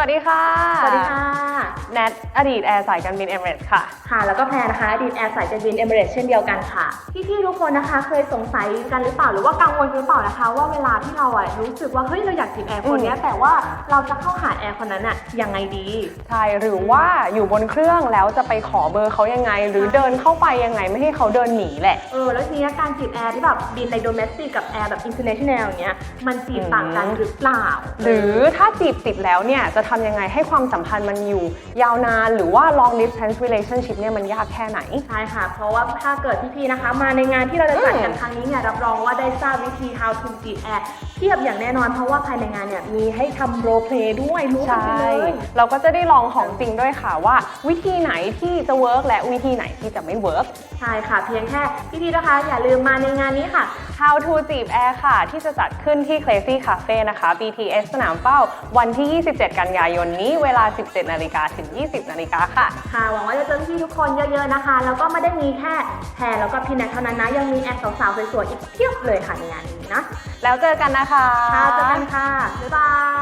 สวัสดีค่ะ สวัสดีค่ะ แนทอดีตแอร์สายการบินเอเมเรตค่ะ ค่ะ แล้วก็แพรนะคะ อดีตแอร์สายการบินเอมิเรตเช่นเดียวกันค่ะ พี่ๆทุกคนนะคะ เคยสงสัยกันหรือเปล่า หรือว่ากังวลกันหรือเปล่านะคะ ว่าเวลาที่เราอะรู้สึกว่า เฮ้ย เราอยากจีบแอร์คนเนี้ย แต่ว่าเราจะเข้าหาแอร์คนนั้นอะยังไงดี ใช่ หรือว่าอยู่บนเครื่องแล้วจะไปขอเบอร์เขายังไง หรือเดินเข้าไปยังไงไม่ให้เขาเดินหนีแหละ เออ แล้วทีเนี้ยการจีบแอร์ที่แบบบินในโดเมสติกกับแอร์แบบอินเตอร์เนชั่นแนลอย่างเงี้ย มันจีบต่างกันหรือเปล่า หรือถ้าจีบติดแล้วเนี่ยจะทำยังไงให้ความสัมพันธ์มันอยู่ ยาวนานหรือว่า long distance relationship เนี่ยมันยากแค่ไหน ใช่ค่ะ เพราะว่าถ้าเกิดพี่ๆนะคะ มาในงานที่เราจะจัดกันอืมครั้งนี้เนี่ยรับรองว่าได้ทราบวิธี how to จีบแอร์เทียบอย่างแน่นอนเพราะว่าภายในงานเนี่ยมีให้ทำ role play ด้วยรู้กันไปเลยเราก็จะได้ลองของจริงด้วยค่ะว่า วิธีไหนที่จะเวิร์กและวิธีไหนที่จะไม่เวิร์ก ใช่ค่ะ เพียงแค่พี่ๆนะคะ อย่าลืมมาในงานนี้ค่ะ How to จีบแอร์ค่ะ ที่จะจัดขึ้นที่ Crazy Cafe นะคะ BTS สนามเป้า วันที่ 27 กันยายนนี้เวลา 17 นาฬิกาถึง 20 นาฬิกาค่ะ ค่ะ หวังว่าจะเจอพี่ๆทุกคนเยอะๆนะคะ แล้วก็ไม่ได้มีแค่แพรแล้วก็พี่แนทเท่านั้นนะ ยังมีแอร์สาวๆสวยๆอีกเพียบเลยค่ะในงานนี้นะ แล้วเจอกันนะคะ ค่ะเจอกันค่ะ บ๊ายบาย